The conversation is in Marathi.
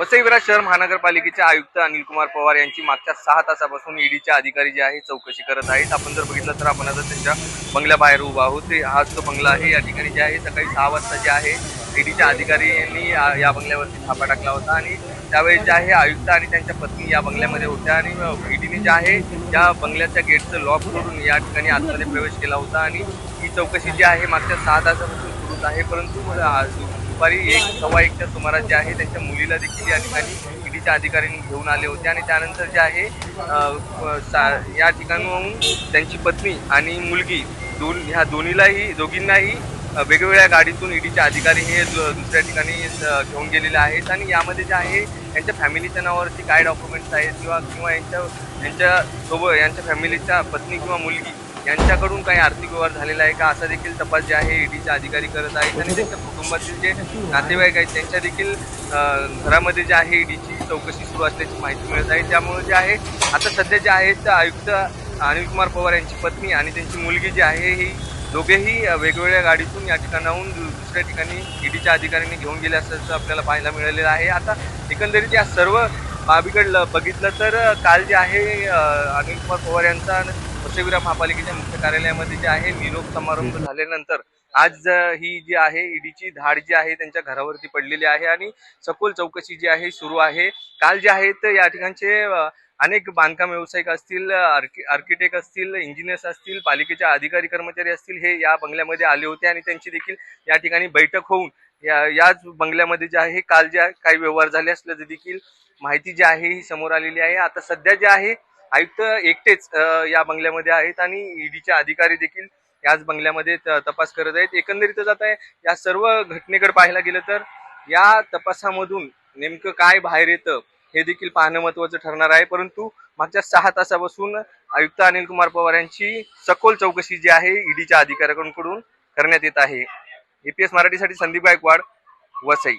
वसई विराज शहर महानगरपालिकेचे आयुक्त अनिल कुमार पवार यांची मागच्या सहा तासापासून ईडीचे अधिकारी जे आहे चौकशी करत आहेत. आपण जर बघितलं तर आपण आता त्यांच्या बंगल्याबाहेर उभा आहोत. ते हा जो बंगला आहे या ठिकाणी जे आहे सकाळी सहा वाजता जे आहे ईडीच्या अधिकारी यांनी या- बंगल्यावरती छापा टाकला होता. आणि त्यावेळी जे आहे आयुक्त आणि त्यांच्या पत्नी या बंगल्यामध्ये होत्या. आणि ईडीने जे आहे या बंगल्याच्या गेटचं लॉक करून या ठिकाणी आतमध्ये प्रवेश केला होता. आणि ही चौकशी जी आहे मागच्या सहा तासापासून सुरूच आहे. परंतु दुपारी एक सव्वा एकच्या सुमारास जे आहे त्यांच्या मुलीला देखील या ठिकाणी ईडीच्या अधिकाऱ्यांनी घेऊन आले होते. आणि त्यानंतर जे आहे सा- या ठिकाणाहून त्यांची पत्नी आणि मुलगी दोन ह्या दोन्हीलाही दोघींनाही वेगवेगळ्या गाडीतून ईडीचे अधिकारी हे दुसऱ्या ठिकाणी घेऊन गेलेले आहेत. आणि यामध्ये जे आहे यांच्या फॅमिलीच्या नावावरती काय डॉक्युमेंट्स आहेत किंवा किंवा यांच्या यांच्या सोबत यांच्या फॅमिलीच्या पत्नी किंवा मुलगी यांच्याकडून काही आर्थिक व्यवहार झालेला आहे का? असा देखील तपास जे आहे ईडीचे अधिकारी करत आहेत आणि त्यांच्या कुटुंबातील जे नातेवाईक आहेत त्यांच्या देखील घरामध्ये जे आहे ईडीची चौकशी सुरू असल्याची माहिती मिळत आहे. त्यामुळे जे आहे आता सध्या जे आहेत आयुक्त अनिल कुमार पवार यांची पत्नी आणि त्यांची मुलगी जी आहे ही दोघेही वेगवेगळ्या गाडीतून या ठिकाणाहून दुसऱ्या ठिकाणी ईडीच्या अधिकाऱ्यांनी घेऊन गेले असल्याचं आपल्याला पाहायला मिळालेलं आहे. आता एकंदरीत या सर्व बाबीकडलं बघितलं तर काल जे आहे अ, अनिल कुमार पवार यांचा वसईविरा महापालिकेच्या मुख्य कार्यालयामध्ये जे आहे निरोप समारंभ झाल्यानंतर आज ही जी आहे ईडीची धाड जी आहे त्यांच्या घरावरती पडलेली आहे आणि सखोल चौकशी जी आहे सुरू आहे. काल जे आहेत या ठिकाणचे अनेक बांधकाम व्यावसायिक असतील आर्कि आर्किटेक्ट असतील इंजिनियर्स असतील पालिकेचे अधिकारी कर्मचारी असतील हे या बंगल्यामध्ये आले होते आणि त्यांची देखील या ठिकाणी बैठक होऊन या याच बंगल्यामध्ये जे आहे काल जे आहे काही व्यवहार झाले असल्याचं देखील माहिती जी आहे ही समोर आलेली आहे. आता सध्या जे आहे आयुक्त एकटेच या बंगल्यामध्ये आहेत आणि ईडीचे अधिकारी देखील याच बंगल्यामध्ये त- तपास करत आहेत. एकंदरीतच आता या सर्व घटनेकडे पाहायला गेलं तर या तपासामधून नेमकं काय बाहेर येतं हे देखील पाहणं महत्वाचं ठरणार आहे. परंतु मागच्या सहा तासापासून आयुक्त अनिल कुमार पवार यांची सखोल चौकशी जी आहे ईडीच्या अधिकाऱ्यांकडून करण्यात येत आहे. एपीएस मराठीसाठी संदीप गायकवाड वसई.